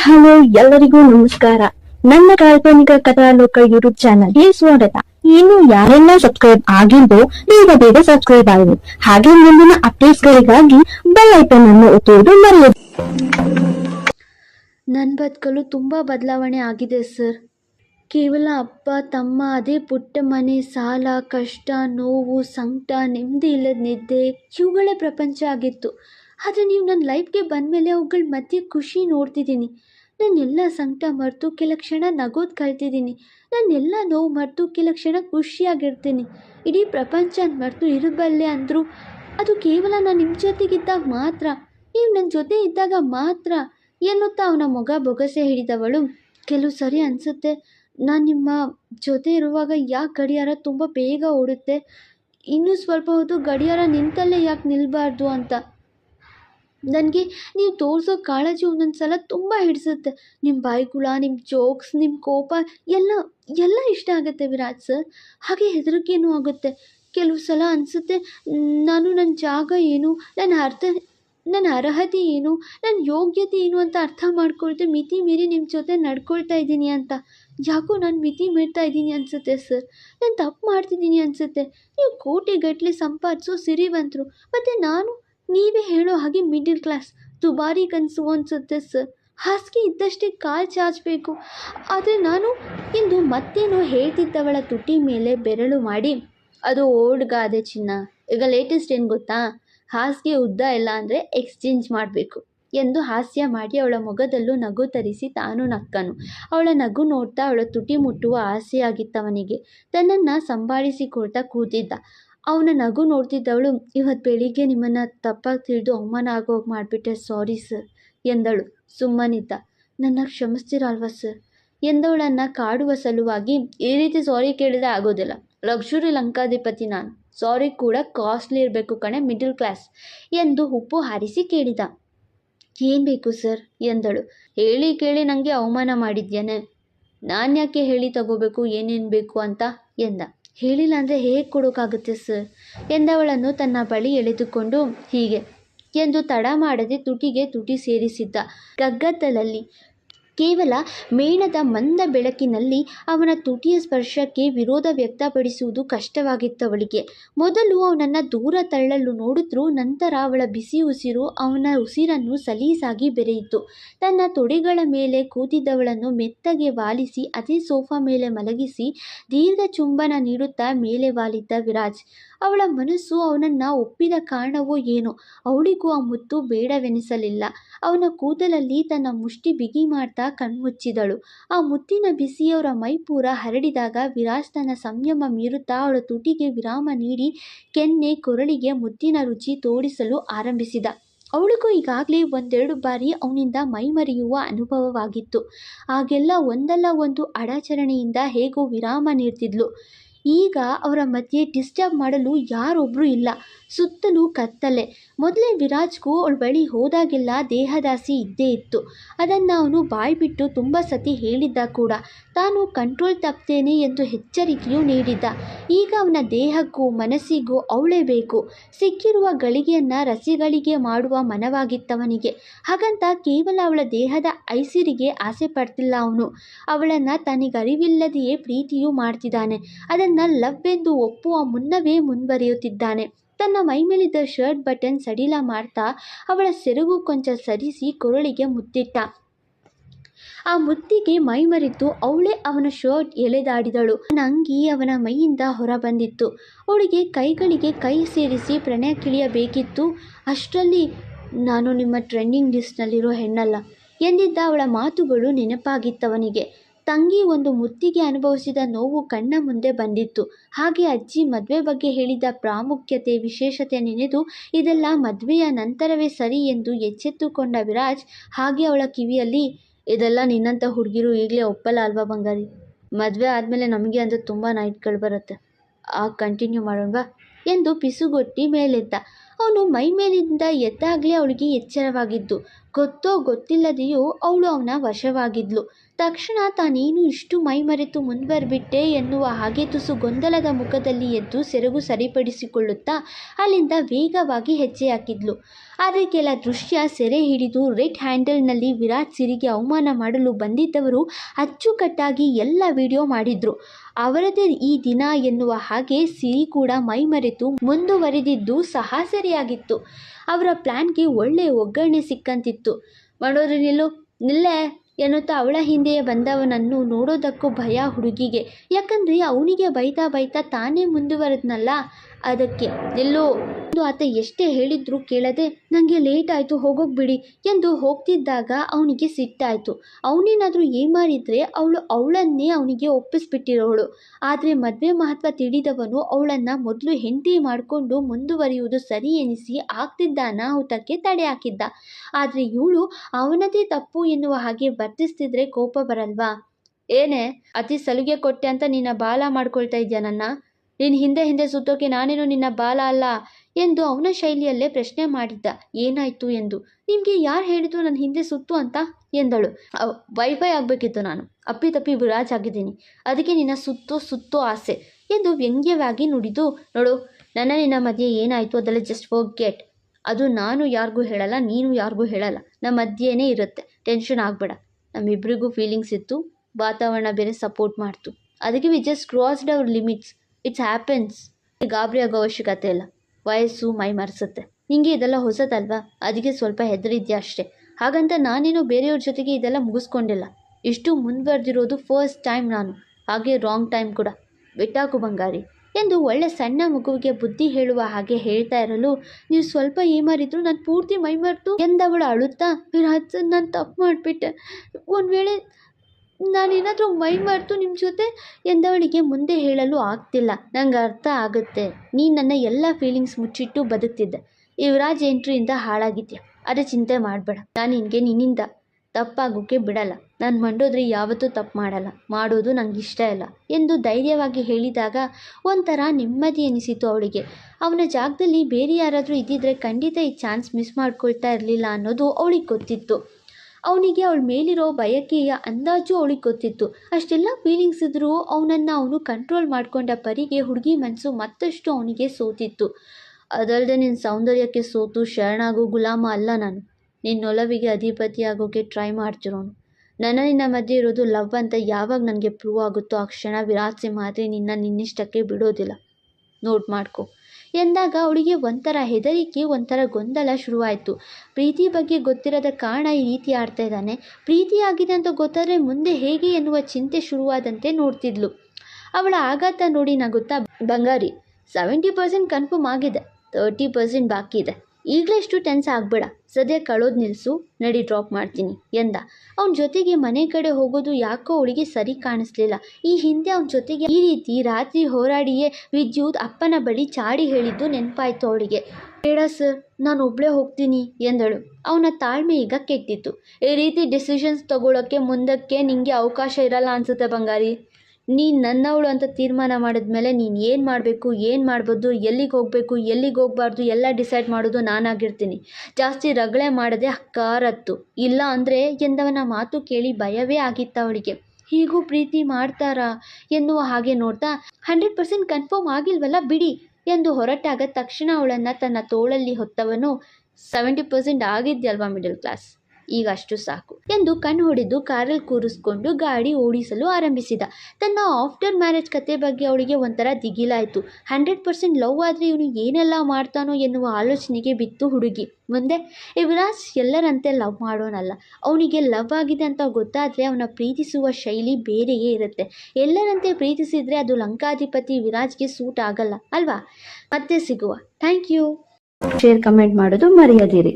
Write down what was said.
Hello, ಎಲ್ಲರಿಗೂ ನಮಸ್ಕಾರ. ನನ್ನ ಕಾಲ್ಪನಿಕ ಕಥಾಲೋಕ ಯೂಟ್ಯೂಬ್ ಚಾನಲ್ಗೆ ಸ್ವಾಗತ. ಇನ್ನು ಯಾರೆಲ್ಲ ಸಬ್ಸ್ಕ್ರೈಬ್ ಆಗಿದ್ದೋ ಬೇಗ ಬೇಗ ಸಬ್ಸ್ಕ್ರೈಬ್ ಆಗಿದೆ ಹಾಗೆ ಮುಂದಿನ ಅಪ್ಡೇಟ್ಸ್ ಗಳಿಗಾಗಿ ಬೆಲ್ ಐಕನ್ ಅನ್ನು ಒತ್ತುವುದು ಮರೆಯದು. ನನ್ನ ಬದುಕಲು ತುಂಬಾ ಬದಲಾವಣೆ ಆಗಿದೆ ಸರ್ ಕೇವಲ ಅಪ್ಪ, ತಮ್ಮ, ಅದೇ ಪುಟ್ಟ ಮನೆ, ಸಾಲ, ಕಷ್ಟ, ನೋವು, ಸಂಕಟ, ನೆಮ್ಮದಿ ಇಲ್ಲದ ನಿದ್ದೆ, ಇವುಗಳೇ ಪ್ರಪಂಚ ಆಗಿತ್ತು. ಆದರೆ ನೀವು ನನ್ನ ಲೈಫ್ಗೆ ಬಂದಮೇಲೆ ಅವುಗಳ ಮಧ್ಯೆ ಖುಷಿ ನೋಡ್ತಿದ್ದೀನಿ. ನಾನೆಲ್ಲ ಸಂಕಟ ಮರೆತು ಕೆಲ ಕ್ಷಣ ನಗೋದು ಕಲ್ತಿದ್ದೀನಿ ನಾನೆಲ್ಲ ನೋವು ಮರೆತು ಕೆಲ ಕ್ಷಣ ಖುಷಿಯಾಗಿರ್ತೀನಿ. ಇಡೀ ಪ್ರಪಂಚ ಮರೆತು ಇರಬಲ್ಲೆ ಅಂದರು ಅದು ಕೇವಲ ನಾನು ನಿಮ್ಮ ಜೊತೆಗಿದ್ದಾಗ ಮಾತ್ರ. ನೀವು ನನ್ನ ಜೊತೆ ಇದ್ದಾಗ ಮಾತ್ರ ಎನ್ನುತ್ತಾ ಅವನ ಮೊಗ ಬೊಗಸೆ ಹಿಡಿದವಳು. ಕೆಲವು ಸರಿ ಅನಿಸುತ್ತೆ, ನಾನು ನಿಮ್ಮ ಜೊತೆ ಇರುವಾಗ ಯಾಕೆ ಗಡಿಯಾರ ತುಂಬ ಬೇಗ ಓಡುತ್ತೆ? ಇನ್ನೂ ಸ್ವಲ್ಪ ಹೊತ್ತು ಗಡಿಯಾರ ನಿಂತಲ್ಲೇ ಯಾಕೆ ನಿಲ್ಲಬಾರ್ದು ಅಂತ. ನನಗೆ ನೀವು ತೋರಿಸೋ ಕಾಳಜಿ ಒಂದೊಂದು ಸಲ ತುಂಬ ಹಿಡಿಸುತ್ತೆ. ನಿಮ್ಮ ಬಾಯ್ಗುಳ ನಿಮ್ಮ ಜೋಕ್ಸ್ ನಿಮ್ಮ ಕೋಪ ಎಲ್ಲ ಎಲ್ಲ ಇಷ್ಟ ಆಗುತ್ತೆ ವಿರಾಟ್ ಸರ್ ಹಾಗೆ ಹೆದರಿಕೆನೂ ಆಗುತ್ತೆ. ಕೆಲವು ಸಲ ಅನಿಸುತ್ತೆ, ನಾನು ನನ್ನ ಜಾಗ ಏನು ನನ್ನ ಅರ್ಥ ನನ್ನ ಅರ್ಹತೆ ಏನು ನನ್ನ ಯೋಗ್ಯತೆ ಏನು ಅಂತ ಅರ್ಥ ಮಾಡ್ಕೊಳ್ತೆ, ಮಿತಿ ಮೀರಿ ನಿಮ್ಮ ಜೊತೆ ನಡ್ಕೊಳ್ತಾ ಇದ್ದೀನಿ ಅಂತ. ಯಾಕೋ ನಾನು ಮಿತಿ ಮೀರ್ತಾ ಇದ್ದೀನಿ ಅನಿಸುತ್ತೆ ಸರ್ ನಾನು ತಪ್ಪು ಮಾಡ್ತಿದ್ದೀನಿ ಅನಿಸುತ್ತೆ. ನೀವು ಕೋಟಿಗಟ್ಟಲೆ ಸಂಪಾದಿಸೋ ಸಿರಿವಂತರು. ಮತ್ತು ನಾನು ನೀವೇ ಹೇಳೋ ಹಾಗೆ ಮಿಡಿಲ್ ಕ್ಲಾಸ್ ದುಬಾರಿ ಕನಸು ಅನಿಸುತ್ತೆ ಸರ್ ಹಾಸಿಗೆ ಇದ್ದಷ್ಟೇ ಕಾಲು ಚಾಚಬೇಕು ಆದರೆ ನಾನು ಇಂದು ಮತ್ತೇನೋ ಹೇಳ್ತಿದ್ದವಳ ತುಟಿ ಮೇಲೆ ಬೆರಳು ಮಾಡಿ, ಅದು ಓಡ್ಗಾದೆ ಗಾದೆ ಚಿನ್ನ. ಈಗ ಲೇಟೆಸ್ಟ್ ಏನು ಗೊತ್ತಾ? ಹಾಸಿಗೆ ಉದ್ದ ಇಲ್ಲ ಅಂದರೆ ಎಕ್ಸ್ಚೇಂಜ್ ಮಾಡಬೇಕು. ಎಂದು ಹಾಸ್ಯ ಮಾಡಿ ಅವಳ ಮೊಗದಲ್ಲೂ ನಗು ತರಿಸಿ ತಾನು ನಕ್ಕನು. ಅವಳ ನಗು ನೋಡ್ತಾ ಅವಳ ತುಟಿ ಮುಟ್ಟುವ ಆಸೆಯಾಗಿತ್ತವನಿಗೆ. ತನ್ನನ್ನು ಸಂಭಾಳಿಸಿಕೊಳ್ತಾ ಕೂತಿದ್ದ. ಅವನ ನಗು ನೋಡ್ತಿದ್ದವಳು ಇವತ್ತು ಬೆಳಿಗ್ಗೆ ನಿಮ್ಮನ್ನು ತಪ್ಪಾಗಿ ತಿಳಿದು ಅವಮಾನ ಆಗೋಗಿ ಮಾಡಿಬಿಟ್ಟೆ, ಸಾರಿ ಸರ್, ಎಂದಳು ಸುಮ್ಮನಿದ್ದ. ನನ್ನ ಕ್ಷಮಿಸ್ತೀರಲ್ವ ಸರ್? ಎಂದವಳನ್ನು ಕಾಡುವ ಸಲುವಾಗಿ, ಈ ರೀತಿ ಸಾರಿ ಕೇಳಿದ್ರೆ ಆಗೋದಿಲ್ಲ. ಲಕ್ಸುರಿ ಲಂಕಾಧಿಪತಿ ನಾನು. ಸಾರಿ ಕೂಡ ಕಾಸ್ಟ್ಲಿ ಇರಬೇಕು ಕಣೆ, ಮಿಡಲ್ ಕ್ಲಾಸ್, ಎಂದು ಉಪ್ಪು ಹಾರಿಸಿ ಕೇಳಿದ. ಏನು ಬೇಕು ಸರ್? ಎಂದಳು. ಹೇಳಿ ಕೇಳಿ ನನಗೆ ಅವಮಾನ ಮಾಡಿದ್ಯಾನೆ. ನಾನು ಯಾಕೆ ಹೇಳಿ ತಗೋಬೇಕು, ಏನೇನು ಬೇಕು ಅಂತ? ಎಂದ. ಹೇಳಿಲ್ಲ ಅಂದರೆ ಹೇಗೆ ಕೊಡೋಕ್ಕಾಗುತ್ತೆ ಸರ್? ಎಂದವಳನ್ನು ತನ್ನ ಬಳಿ ಎಳೆದುಕೊಂಡು ಹೀಗೆ, ಎಂದು ತಡ ಮಾಡದೆ ತುಟಿಗೆ ತುಟಿ ಸೇರಿಸಿದ್ದ ಗಗ್ಗತ್ತಲಲ್ಲಿ ಕೇವಲ ಮೇಣದ ಮಂದ ಬೆಳಕಿನಲ್ಲಿ ಅವನ ತುಟಿಯ ಸ್ಪರ್ಶಕ್ಕೆ ವಿರೋಧ ವ್ಯಕ್ತಪಡಿಸುವುದು ಕಷ್ಟವಾಗಿತ್ತವಳಿಗೆ. ಮೊದಲು ಅವನನ್ನು ದೂರ ತಳ್ಳಲು ನೋಡಿದ್ರೂ ನಂತರ ಅವಳ ಬಿಸಿ ಉಸಿರು ಅವನ ಉಸಿರನ್ನು ಸಲೀಸಾಗಿ ಬೆರೆಯಿತು. ತನ್ನ ತೊಡೆಗಳ ಮೇಲೆ ಕೂತಿದ್ದವಳನ್ನು ಮೆತ್ತಗೆ ವಾಲಿಸಿ ಅದೇ ಸೋಫಾ ಮೇಲೆ ಮಲಗಿಸಿ ದೀರ್ಘ ಚುಂಬನ ನೀಡುತ್ತಾ ಮೇಲೆ ವಾಲಿದ್ದ ವಿರಾಜ್. ಅವಳ ಮನಸ್ಸು ಅವನನ್ನು ಒಪ್ಪಿದ ಕಾರಣವೋ ಏನೋ ಅವಳಿಗೂ ಆ ಮುತ್ತು ಬೇಡವೆನಿಸಲಿಲ್ಲ. ಅವನ ಕೂದಲಲ್ಲಿ ತನ್ನ ಮುಷ್ಟಿ ಬಿಗಿ ಮಾಡ್ತಾ ಕಣ್ಮುಚ್ಚಿದಳು. ಆ ಮುತ್ತಿನ ಬಿಸಿಯವರ ಮೈಪೂರ ಹರಡಿದಾಗ ವಿರಾಜ್ ತನ್ನ ಸಂಯಮ ಮೀರುತ್ತಾ ಅವಳ ತುಟಿಗೆ ವಿರಾಮ ನೀಡಿ ಕೆನ್ನೆ ಕೊರಳಿಗೆ ಮುತ್ತಿನ ರುಚಿ ತೋಡಿಸಲು ಆರಂಭಿಸಿದ. ಅವಳಿಗೂ ಈಗಾಗಲೇ ಒಂದೆರಡು ಬಾರಿ ಅವನಿಂದ ಮೈಮರೆಯುವ ಅನುಭವವಾಗಿತ್ತು. ಆಗೆಲ್ಲ ಒಂದಲ್ಲ ಒಂದು ಅಡಚಣೆಯಿಂದ ಹೇಗೋ ವಿರಾಮ ನೀಡ್ತಿದ್ಲು. ಈಗ ಅವರ ಮಧ್ಯೆ ಡಿಸ್ಟರ್ಬ್ ಮಾಡಲು ಯಾರೊಬ್ಬರೂ ಇಲ್ಲ. ಸುತ್ತಲೂ ಕತ್ತಲೆ. ಮೊದಲೇ ವಿರಾಜ್ಗೂ ಅವಳ ಬಳಿ ಹೋದಾಗೆಲ್ಲ ದೇಹದಾಸಿ ಇದ್ದೇ ಇತ್ತು. ಅದನ್ನು ಅವನು ಬಾಯ್ಬಿಟ್ಟು ತುಂಬ ಸತಿ ಹೇಳಿದ್ದ ಕೂಡ. ತಾನು ಕಂಟ್ರೋಲ್ ತಪ್ತೇನೆ ಎಂದು ಎಚ್ಚರಿಕೆಯೂ ನೀಡಿದ್ದ. ಈಗ ಅವನ ದೇಹಕ್ಕೂ ಮನಸ್ಸಿಗೂ ಅವಳೇ ಬೇಕು. ಸಿಕ್ಕಿರುವ ಗಳಿಗೆಯನ್ನು ರಸಿಗಳಿಗೆ ಮಾಡುವ ಮನವಾಗಿತ್ತವನಿಗೆ. ಹಾಗಂತ ಕೇವಲ ಅವಳ ದೇಹದ ಐಸಿರಿಗೆ ಆಸೆ ಪಡ್ತಿಲ್ಲ ಅವನು. ಅವಳನ್ನು ತನಗರಿವಿಲ್ಲದೆಯೇ ಪ್ರೀತಿಯೂ ಮಾಡ್ತಿದ್ದಾನೆ. ಅದನ್ನು ಲವ್ ಎಂದು ಒಪ್ಪುವ ಮುನ್ನವೇ ಮುಂದುವರಿಯುತ್ತಿದ್ದಾನೆ. ತನ್ನ ಮೈಮೇಲಿದ್ದ ಶರ್ಟ್ ಬಟನ್ ಸಡಿಲ ಮಾಡ್ತಾ ಅವಳ ಸೆರಗು ಕೊಂಚ ಸರಿಸಿ ಕೊರಳಿಗೆ ಮುತ್ತಿಟ್ಟ. ಆ ಮುತ್ತಿಗೆ ಮೈಮರೆತು ಅವಳೇ ಅವನ ಶರ್ಟ್ ಎಳೆದಾಡಿದಳು. ಅಂಗಿ ಅವನ ಮೈಯಿಂದ ಹೊರಬಂದಿತ್ತು. ಅವಳಿಗೆ ಕೈಗಳಿಗೆ ಕೈ ಸೇರಿಸಿ ಪ್ರಣಯ ಕಿಳಿಯಬೇಕಿತ್ತು. ಅಷ್ಟರಲ್ಲಿ, ನಾನು ನಿಮ್ಮ ಟ್ರೆಂಡಿಂಗ್ ಲಿಸ್ಟ್ನಲ್ಲಿರೋ ಹೆಣ್ಣಲ್ಲ ಎಂದಿದ್ದ ಅವಳ ಮಾತುಗಳು ನೆನಪಾಗಿತ್ತವನಿಗೆ. ತಂಗಿ ಒಂದು ಮುತ್ತಿಗೆ ಅನುಭವಿಸಿದ ನೋವು ಕಣ್ಣ ಮುಂದೆ ಬಂದಿತ್ತು. ಹಾಗೆ ಅಜ್ಜಿ ಮದುವೆ ಬಗ್ಗೆ ಹೇಳಿದ ಪ್ರಾಮುಖ್ಯತೆ, ವಿಶೇಷತೆ ನೆನೆದು ಇದೆಲ್ಲ ಮದುವೆಯ ನಂತರವೇ ಸರಿ ಎಂದು ಎಚ್ಚೆತ್ತುಕೊಂಡ ವಿರಾಜ್, ಹಾಗೆ ಅವಳ ಕಿವಿಯಲ್ಲಿ ಇದೆಲ್ಲ ನಿನ್ನಂಥ ಹುಡುಗಿರು ಈಗಲೇ ಒಪ್ಪಲ್ಲ ಅಲ್ವಾ ಬಂಗಾರಿ? ಮದುವೆ ಆದಮೇಲೆ ನಮಗೆ ಅಂದರೆ ತುಂಬ ನೈಟ್ಗಳು ಬರುತ್ತೆ. ಆ ಕಂಟಿನ್ಯೂ ಮಾಡೋಣವಾ ಎಂದು ಪಿಸುಗೊಟ್ಟಿ ಮೇಲೆದ್ದ. ಅವನು ಮೈ ಮೇಲಿಂದ ಎದ್ದಾಗಲೇ ಅವಳಿಗೆ ಎಚ್ಚರವಾಗಿದ್ದು, ಗೊತ್ತೋ ಗೊತ್ತಿಲ್ಲದೆಯೋ ಅವಳು ಅವನ ವಶವಾಗಿದ್ಲು. ತಕ್ಷಣ ತಾನೇನು ಇಷ್ಟು ಮೈಮರೆತು ಮುಂದುವರೆಬಿಟ್ಟೆ ಎನ್ನುವ ಹಾಗೆ ತುಸು ಗೊಂದಲದ ಮುಖದಲ್ಲಿ ಎದ್ದು ಸೆರಗು ಸರಿಪಡಿಸಿಕೊಳ್ಳುತ್ತಾ ಅಲ್ಲಿಂದ ವೇಗವಾಗಿ ಹೆಜ್ಜೆ ಹಾಕಿದ್ಲು. ಆದರೆ ಕೆಲ ದೃಶ್ಯ ಸೆರೆ ಹಿಡಿದು ರೆಡ್ ಹ್ಯಾಂಡಲ್ನಲ್ಲಿ ವಿರಾಟ್ ಸಿರಿಗೆ ಅವಮಾನ ಮಾಡಲು ಬಂದಿದ್ದವರು ಅಚ್ಚುಕಟ್ಟಾಗಿ ಎಲ್ಲ ವಿಡಿಯೋ ಮಾಡಿದ್ರು. ಅವರದೇ ಈ ದಿನ ಎನ್ನುವ ಹಾಗೆ ಸಿರಿ ಕೂಡ ಮೈಮರೆತು ಮುಂದುವರಿದಿದ್ದು ಸಹಸರಿಯಾಗಿತ್ತು ಅವರ ಪ್ಲ್ಯಾನ್ಗೆ ಒಳ್ಳೆಯ ಒಗ್ಗರಣೆ ಸಿಕ್ಕಂತಿತ್ತು. ಮಾಡೋದು ನಿಲ್ಲು. ನಿಲ್ಲೇ ಎನ್ನುತ್ತಾ ಅವಳ ಹಿಂದೆಯೇ ಬಂದವನನ್ನು ನೋಡೋದಕ್ಕೂ ಭಯ ಹುಡುಗಿಗೆ. ಯಾಕಂದರೆ ಅವನಿಗೆ ಬೈತಾ ಬೈತಾ ತಾನೇ ಮುಂದುವರೆದ್ನಲ್ಲ. ಅದಕ್ಕೆ, ನಿಲ್ಲು. ಎಂದು ಆತ ಎಷ್ಟೇ ಹೇಳಿದ್ರು ಕೇಳದೆ ನನಗೆ ಲೇಟ್ ಆಯ್ತು ಹೋಗೋಗ್ಬಿಡಿ ಎಂದು ಹೋಗ್ತಿದ್ದಾಗ ಅವನಿಗೆ ಸಿಟ್ಟಾಯಿತು. ಅವನೇನಾದರೂ ಮಾಡಿದ್ರೆ ಅವಳು ಅವಳನ್ನೇ ಅವನಿಗೆ ಒಪ್ಪಿಸ್ಬಿಟ್ಟಿರೋಳು. ಆದರೆ ಮದುವೆ ಮಹತ್ವ ತಿಳಿದವನು ಅವಳನ್ನು ಮೊದಲು ಹೆಂಡತಿ ಮಾಡಿಕೊಂಡು ಮುಂದುವರಿಯುವುದು ಸರಿ ಎನಿಸಿ ಆಗ್ತಿದ್ದ ಅನಾಹುತಕ್ಕೆ ತಡೆ ಹಾಕಿದ್ದ. ಆದರೆ ಇವಳು ಅವನದೇ ತಪ್ಪು ಎನ್ನುವ ಹಾಗೆ ವರ್ತಿಸ್ತಿದ್ರೆ ಕೋಪ ಬರಲ್ವಾ? ಏನೇ, ಅತಿ ಸಲುಗೆ ಕೊಟ್ಟೆ ಅಂತ ನಿನ್ನ ಬಾಲ ಮಾಡ್ಕೊಳ್ತಾ ಇದೆಯಾ ನನ್ನ? ನಿನ್ನ ಹಿಂದೆ ಹಿಂದೆ ಸುತ್ತೋಕೆ ನಾನೇನು ನಿನ್ನ ಬಾಲ ಅಲ್ಲ? ಎಂದು ಅವನ ಶೈಲಿಯಲ್ಲೇ ಪ್ರಶ್ನೆ ಮಾಡಿದ್ದ. ಏನಾಯಿತು ಎಂದು. ನಿಮಗೆ ಯಾರು ಹೇಳಿದ್ರು ನನ್ನ ಹಿಂದೆ ಸುತ್ತು ಅಂತ? ಎಂದಳು. ವೈಫೈ ಆಗಬೇಕಿತ್ತು ನಾನು. ಅಪ್ಪಿತಪ್ಪಿ ವಿರಾಜ್ ಆಗಿದ್ದೀನಿ. ಅದಕ್ಕೆ ನಿನ್ನ ಸುತ್ತು ಸುತ್ತು ಆಸೆ ಎಂದು ವ್ಯಂಗ್ಯವಾಗಿ ನುಡಿದು, ನೋಡು, ನನ್ನ ನಿನ್ನ ಮಧ್ಯೆ ಏನಾಯಿತು ಅದೆಲ್ಲ ಜಸ್ಟ್ ಗೆಟ್ ಅದು ನಾನು ಯಾರಿಗೂ ಹೇಳಲ್ಲ, ನೀನು ಯಾರಿಗೂ ಹೇಳಲ್ಲ. ನಮ್ಮ ಮಧ್ಯೆನೇ ಇರುತ್ತೆ. ಟೆನ್ಷನ್ ಆಗಬೇಡ. ನಮ್ಮಿಬ್ಬರಿಗೂ ಫೀಲಿಂಗ್ಸ್ ಇತ್ತು. ವಾತಾವರಣ ಬೇರೆ ಸಪೋರ್ಟ್ ಮಾಡ್ತು. ಅದಕ್ಕೆ we just crossed our limits it's happens ಗಾಬರಿ ಆಗೋ ಅವಶ್ಯಕತೆ ಇಲ್ಲ. ವಯಸ್ಸು ಮೈ ಮರೆಸುತ್ತೆ. ನಿಂಗೆ ಇದೆಲ್ಲ ಹೊಸದಲ್ವಾ? ಅದಕ್ಕೆ ಸ್ವಲ್ಪ ಹೆದರಿದ್ಯಾ ಅಷ್ಟೇ. ಹಾಗಂತ ನಾನೇನು ಬೇರೆಯವ್ರ ಜೊತೆಗೆ ಇದೆಲ್ಲ ಮುಗಿಸ್ಕೊಂಡಿಲ್ಲ. ಇಷ್ಟು ಮುಂದುವರೆದಿರೋದು ಫಸ್ಟ್ ಟೈಮ್ ನಾನು. ಹಾಗೆ ರಾಂಗ್ ಟೈಮ್ ಕೂಡ. ಬಿಟ್ಟಾಕು ಬಂಗಾರಿ. ಎಂದು ಒಳ್ಳೆ ಸಣ್ಣ ಮಗುವಿಗೆ ಬುದ್ಧಿ ಹೇಳುವ ಹಾಗೆ ಹೇಳ್ತಾ ಇರಲು, ನೀವು ಸ್ವಲ್ಪ ಏಮಾರಿದ್ರು ನಾನು ಪೂರ್ತಿ ಮೈಮರೆತು ಎಂದವಳು ಅಳುತ್ತಾ? ವಿರಾಜ್ ನಾನು ತಪ್ಪು ಮಾಡಿಬಿಟ್ಟೆ. ಒಂದು ವೇಳೆ ನಾನೇನಾದರೂ ಮೈ ಮರೆತು ನಿಮ್ಮ ಜೊತೆ ಎಂದವಳಿಗೆ ಮುಂದೆ ಹೇಳಲು ಆಗ್ತಿಲ್ಲ. ನಂಗೆ ಅರ್ಥ ಆಗುತ್ತೆ. ನೀನು ನನ್ನ ಎಲ್ಲ ಫೀಲಿಂಗ್ಸ್ ಮುಚ್ಚಿಟ್ಟು ಬದುಕ್ತಿದ್ದೆ. ಯುವರಾಜ್ ಎಂಟ್ರಿಯಿಂದ ಹಾಳಾಗಿದ್ಯಾ? ಅದೇ ಚಿಂತೆ ಮಾಡಬೇಡ. ನಾನು ನಿನಗೆ ನಿನ್ನಿಂದ ತಪ್ಪಾಗೋಕ್ಕೆ ಬಿಡಲ್ಲ. ನಾನು ಮಂಡೋದ್ರೆ ಯಾವತ್ತೂ ತಪ್ಪು ಮಾಡಲ್ಲ. ಮಾಡೋದು ನನಗೆ ಇಷ್ಟ ಇಲ್ಲ ಎಂದು ಧೈರ್ಯವಾಗಿ ಹೇಳಿದಾಗ ಒಂಥರ ನೆಮ್ಮದಿ ಅನಿಸಿತು ಅವಳಿಗೆ. ಅವನ ಜಾಗದಲ್ಲಿ ಬೇರೆ ಯಾರಾದರೂ ಇದ್ದಿದ್ರೆ ಖಂಡಿತ ಈ ಚಾನ್ಸ್ ಮಿಸ್ ಮಾಡ್ಕೊಳ್ತಾ ಇರಲಿಲ್ಲ ಅನ್ನೋದು ಅವಳಿಗೆ ಗೊತ್ತಿತ್ತು. ಅವನಿಗೆ ಅವಳ ಮೇಲಿರೋ ಬಯಕೆಯ ಅಂದಾಜು ಅವಳಿಗೆ ಗೊತ್ತಿತ್ತು. ಅಷ್ಟೆಲ್ಲ ಫೀಲಿಂಗ್ಸ್ ಇದ್ದರೂ ಅವನನ್ನು ಅವನು ಕಂಟ್ರೋಲ್ ಮಾಡಿಕೊಂಡ ಪರಿಗೆ ಹುಡುಗಿ ಮನಸ್ಸು ಮತ್ತಷ್ಟು ಅವನಿಗೆ ಸೋತಿತ್ತು. ಅದಲ್ಲದೆ ನಿನ್ನ ಸೌಂದರ್ಯಕ್ಕೆ ಸೋತು, ಶರಣಾಗೋ, ಗುಲಾಮ ಅಲ್ಲ ನಾನು. ನಿನ್ನೊಲವಿಗೆ ಅಧಿಪತಿ ಆಗೋಕ್ಕೆ ಟ್ರೈ ಮಾಡ್ತಿರೋನು. ನನ್ನ ನಿನ್ನ ಮಧ್ಯೆ ಇರೋದು ಲವ್ ಅಂತ ಯಾವಾಗ ನನಗೆ ಪ್ರೂವ್ ಆಗುತ್ತೋ ಆ ಕ್ಷಣ ವಿರಾಸೆ ಮಾತ್ರ ನಿನ್ನ ನಿನ್ನಿಷ್ಟಕ್ಕೆ ಬಿಡೋದಿಲ್ಲ. ನೋಟ್ ಮಾಡ್ಕೊ. ಎಂದಾಗ ಅವಳಿಗೆ ಒಂಥರ ಹೆದರಿಕೆ, ಒಂಥರ ಗೊಂದಲ ಶುರುವಾಯಿತು. ಪ್ರೀತಿ ಬಗ್ಗೆ ಗೊತ್ತಿರದ ಕಾರಣ ಈ ರೀತಿ ಆಡ್ತಾ ಇದ್ದಾನೆ. ಪ್ರೀತಿ ಆಗಿದೆ ಅಂತ ಗೊತ್ತಾದರೆ ಮುಂದೆ ಹೇಗೆ ಎನ್ನುವ ಚಿಂತೆ ಶುರುವಾದಂತೆ ನೋಡ್ತಿದ್ಲು. ಅವಳ ಆಘಾತ ನೋಡಿ ನಗುತ್ತಾ, ಬಂಗಾರಿ ಸೆವೆಂಟಿ ಪರ್ಸೆಂಟ್ ಕನ್ಫರ್ಮ್ ಆಗಿದೆ. ತರ್ಟಿ ಪರ್ಸೆಂಟ್ ಬಾಕಿ ಇದೆ ಈಗಲಷ್ಟು ಟೆನ್ಸ್ ಆಗಬೇಡ. ಸದ್ಯ ಕಳೋದು ನಿಲ್ಲಿಸು ನಡಿ ಡ್ರಾಪ್ ಮಾಡ್ತೀನಿ ಎಂದ. ಅವನ ಜೊತೆಗೆ ಮನೆ ಕಡೆ ಹೋಗೋದು ಯಾಕೋ ಅವಳಿಗೆ ಸರಿ ಕಾಣಿಸ್ಲಿಲ್ಲ. ಈ ಹಿಂದೆ ಅವನ ಜೊತೆಗೆ ಈ ರೀತಿ ರಾತ್ರಿ ಹೋರಾಡಿಯೇ ವಿದ್ಯುತ್ ಅಪ್ಪನ ಬಳಿ ಚಾಡಿ ಹೇಳಿದ್ದು ನೆನಪಾಯಿತು ಅವಳಿಗೆ. ಬೇಡ ಸರ್ ನಾನು ಒಬ್ಬಳೇ ಹೋಗ್ತೀನಿ, ಎಂದಳು. ಅವನ ತಾಳ್ಮೆ ಈಗ ಕೆಟ್ಟಿತ್ತು. ಈ ರೀತಿ ಡಿಸಿಷನ್ಸ್ ತಗೊಳ್ಳೋಕ್ಕೆ ಮುಂದಕ್ಕೆ ನಿಮಗೆ ಅವಕಾಶ ಇರಲ್ಲ ಅನ್ಸುತ್ತೆ ಬಂಗಾರಿ. ನೀನು ನನ್ನವಳು ಅಂತ ತೀರ್ಮಾನ ಮಾಡಿದ್ಮೇಲೆ ನೀನು ಏನು ಮಾಡಬೇಕು, ಏನು ಮಾಡ್ಬೋದು, ಎಲ್ಲಿಗೆ ಹೋಗಬೇಕು, ಎಲ್ಲಿಗೆ ಹೋಗಬಾರ್ದು, ಎಲ್ಲ ಡಿಸೈಡ್ ಮಾಡೋದು ನಾನಾಗಿರ್ತೀನಿ. ಜಾಸ್ತಿ ರಗಳೆ ಮಾಡದೆ ಕಾರತ್ತು ಇಲ್ಲ ಅಂದರೆ ಎಂದವನ ಮಾತು ಕೇಳಿ ಭಯವೇ ಆಗಿತ್ತ ಅವಳಿಗೆ. ಹೀಗೂ ಪ್ರೀತಿ ಮಾಡ್ತಾರಾ ಎನ್ನುವ ಹಾಗೆ ನೋಡ್ತಾ, ಹಂಡ್ರೆಡ್ ಪರ್ಸೆಂಟ್ ಕನ್ಫರ್ಮ್ ಆಗಿಲ್ವಲ್ಲ ಬಿಡಿ ಎಂದು ಹೊರಟಾಗ ತಕ್ಷಣ ಅವಳನ್ನು ತನ್ನ ತೋಳಲ್ಲಿ ಹೊತ್ತವನು, ಸೆವೆಂಟಿ ಪರ್ಸೆಂಟ್ ಆಗಿದ್ಯಲ್ವಾ ಮಿಡಲ್ ಕ್ಲಾಸ್? ಈಗ ಅಷ್ಟು ಸಾಕು ಎಂದು ಕಣ್ಣು ಹೊಡೆದು ಕಾರಲ್ಲಿ ಕೂರಿಸ್ಕೊಂಡು ಗಾಡಿ ಓಡಿಸಲು ಆರಂಭಿಸಿದ. ತನ್ನ ಆಫ್ಟರ್ ಮ್ಯಾರೇಜ್ ಕತೆ ಬಗ್ಗೆ ಅವಳಿಗೆ ಒಂಥರ ದಿಗಿಲಾಯಿತು. ಹಂಡ್ರೆಡ್ ಪರ್ಸೆಂಟ್ ಲವ್ ಆದರೆ ಇವನು ಏನೆಲ್ಲ ಮಾಡ್ತಾನೋ ಎನ್ನುವ ಆಲೋಚನೆಗೆ ಬಿತ್ತು ಹುಡುಗಿ. ಮುಂದೆ, ಯುವರಾಜ್, ಎಲ್ಲರಂತೆ ಲವ್ ಮಾಡೋನಲ್ಲ. ಅವನಿಗೆ ಲವ್ ಆಗಿದೆ ಅಂತ ಗೊತ್ತಾದರೆ ಅವನ ಪ್ರೀತಿಸುವ ಶೈಲಿ ಬೇರೆಯೇ ಇರುತ್ತೆ. ಎಲ್ಲರಂತೆ ಪ್ರೀತಿಸಿದರೆ ಅದು ಲಂಕಾಧಿಪತಿ ವಿರಾಜ್ಗೆ ಸೂಟ್ ಆಗಲ್ಲ, ಅಲ್ವಾ? ಮತ್ತೆ ಸಿಗುವ. Thank you. ಶೇರ್, ಕಮೆಂಟ್ ಮಾಡೋದು ಮರೆಯದಿರಿ.